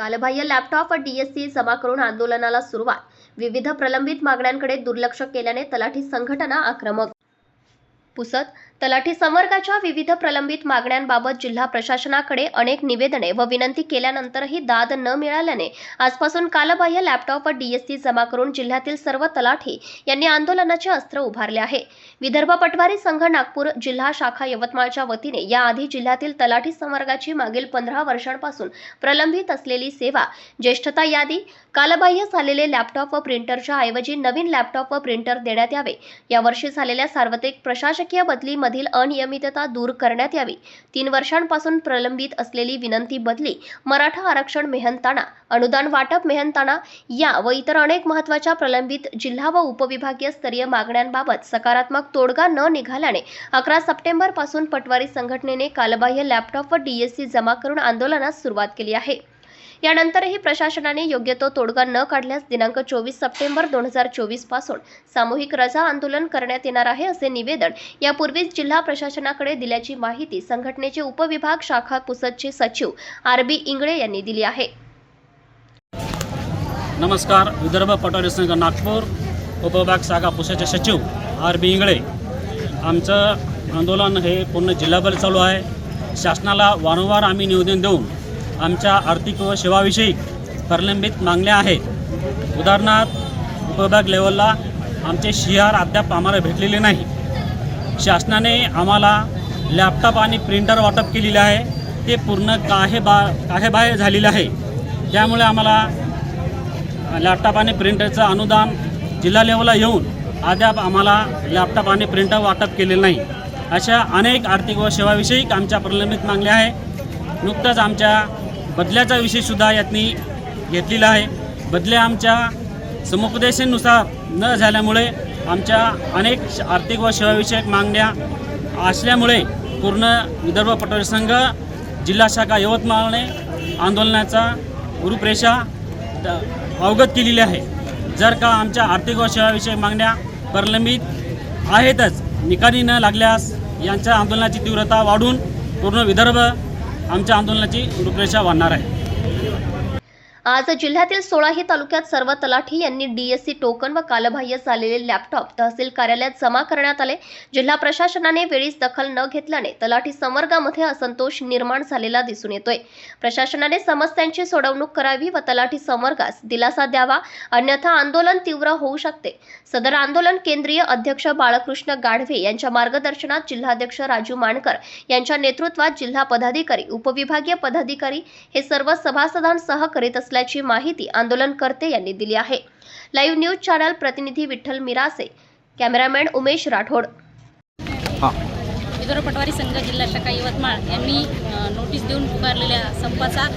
कालबाह्य लॅपटॉप व डीएससी जमा करून आंदोलनाला सुरुवात. विविध प्रलंबित मागण्यांकडे दुर्लक्ष केल्याने तलाठी संघटना आक्रमक. पुसत तलाठी संवर्गाच्या विविध प्रलंबित मागण्यांबाबत जिल्हा प्रशासनाकडे अनेक निवेदने व विनंती केल्यानंतरही दाद न मिळाल्याने आजपासून कालबाह्य लॅपटॉप व डीएससी जमा करून जिल्ह्यातील सर्व तलाठी यांनी आंदोलनाचे अस्त्र उभारले आहे. विदर्भ पटवारी संघ नागपूर जिल्हा शाखा यवतमाळच्या वतीने याआधी जिल्ह्यातील तलाठी संवर्गाची मागील पंधरा वर्षांपासून प्रलंबित असलेली सेवा ज्येष्ठता यादी कालबाह्य झालेले लॅपटॉप व प्रिंटरच्या ऐवजी नवीन लॅपटॉप व प्रिंटर देण्यात यावे. यावर्षी झालेल्या सार्वत्रिक प्रशासकीय मधील अनियमितता दूर करण्यात यावी. तीन वर्षांपासून प्रलंबित असलेली विनंती बदली मराठा आरक्षण मेहनताना अनुदान वाटप मेहनताना या व इतर अनेक महत्त्वाच्या प्रलंबित जिल्हा व उपविभागीय स्तरीय मागण्यांबाबत सकारात्मक तोडगा न निघाल्याने अकरा सप्टेंबरपासून पटवारी संघटनेने कालबाह्य लॅपटॉप व डीएससी जमा करून आंदोलनास सुरुवात केली आहे. यानंतरही प्रशासनाने योग्य तो तोडगा न काढल्यास दिनांक चोवीस सप्टेंबर दोन हजार चोवीसपासून सामूहिक रजा आंदोलन करण्यात येणार आहे असे निवेदन यापूर्वीच जिल्हा प्रशासनाकडे दिल्याची माहिती संघटनेचे उपविभाग शाखा पुसदचे सचिव आर बी इंगळे यांनी दिली आहे. नमस्कार विदर्भ पटवारी संघ नागपूर उपविभाग शाखा पुसदचे सचिव आर बी इंगळे. आमचं आंदोलन हे पूर्ण जिल्हाभर चालू आहे. शासनाला वारंवार आम्ही निवेदन देऊन आमच्या आर्थिक व सेवाविषयी प्रलंबित मागण्या आहेत उदाहरणार्थ उपविभाग लेवलला आमचे शिहार अद्याप आम्हाला भेटलेले नाही. शासनाने आम्हाला लॅपटॉप आणि प्रिंटर वाटप केलेले आहे. ते पूर्ण काहे बा काहेबाहेर झालेले आहे? त्यामुळे आम्हाला लॅपटॉप आणि प्रिंटरचं अनुदान जिल्हा लेवलला येऊन अद्याप आम्हाला लॅपटॉप आणि प्रिंटर वाटप केलेलं नाही. अशा अनेक आर्थिक व सेवाविषयी आमच्या प्रलंबित मागण्या आहे. नुकतंच आमच्या बदल्याचा विषयसुद्धा यातनी घेतलेला आहे. बदल्या आमच्या समुपदेशानुसार न झाल्यामुळे आमच्या अनेक श- आर्थिक व सेवाविषयक मागण्या असल्यामुळे पूर्ण विदर्भ पटवारी संघ जिल्हा शाखा यवतमाळने आंदोलनाचा रूपरेषा अवगत केलेली आहे. जर का आमच्या आर्थिक व सेवाविषयक मागण्या प्रलंबित आहेतच निकाली न लागल्यास यांच्या आंदोलनाची तीव्रता वाढून पूर्ण विदर्भ आमच्या आंदोलनाची रूपरेषा वाढणार आहे. आज जिल्ह्यातील सोळाही तालुक्यात सर्व तलाठी यांनी डीएससी टोकन व कालबाह्य झालेले लॅपटॉप तहसील कार्यालयात जमा करण्यात आले. जिल्हा प्रशासनाने वेळीच दखल न घेतल्याने तलाठी संवर्गामध्ये असंतोष निर्माण झालेला दिसून येतोय. प्रशासनाने समस्यांची सोडवणूक करावी व तलाठी संवर्गास दिलासा द्यावा. अन्यथा आंदोलन तीव्र होऊ शकते. सदर आंदोलन केंद्रीय अध्यक्ष बाळकृष्ण गाढवे यांच्या मार्गदर्शनात जिल्हाध्यक्ष राजू माणकर यांच्या नेतृत्वात जिल्हा पदाधिकारी उपविभागीय पदाधिकारी हे सर्व सभासदांसह करीत असल्याची माहिती आंदोलनकर्ते यांनी दिली आहे. लाईव्ह न्यूज चॅनल प्रतिनिधी विठ्ठल मिरासे कॅमेरामॅन उमेश राठोड. विदर्भ पटवारी संघ जिल्हा शाखा यवतमाळ यांनी नोटीस देऊन पुकारलेल्या संपाचा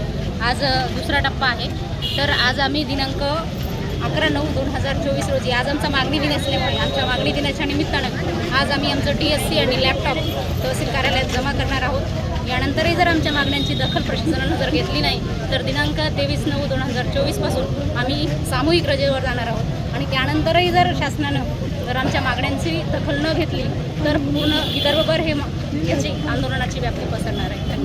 आज दुसरा टप्पा आहे. तर आज आम्ही दिनांक अकरा नऊ दोन हजार चोवीस रोजी आज आमचा मागणी दिन असल्यामुळे आमच्या मागणी दिनाच्या निमित्तानं आज आम्ही आमचं डी एस सी आणि लॅपटॉप तहसील कार्यालयात जमा करणार आहोत. यानंतरही जर आमच्या मागण्यांची दखल प्रशासनानं जर घेतली नाही तर दिनांक तेवीस नऊ दोन हजार चोवीसपासून आम्ही सामूहिक रजेवर जाणार आहोत. आणि त्यानंतरही जर शासनानं जर आमच्या मागण्यांची दखल न घेतली तर पूर्ण विदर्भभर हे याची आंदोलनाची व्याप्ती पसरणार आहे.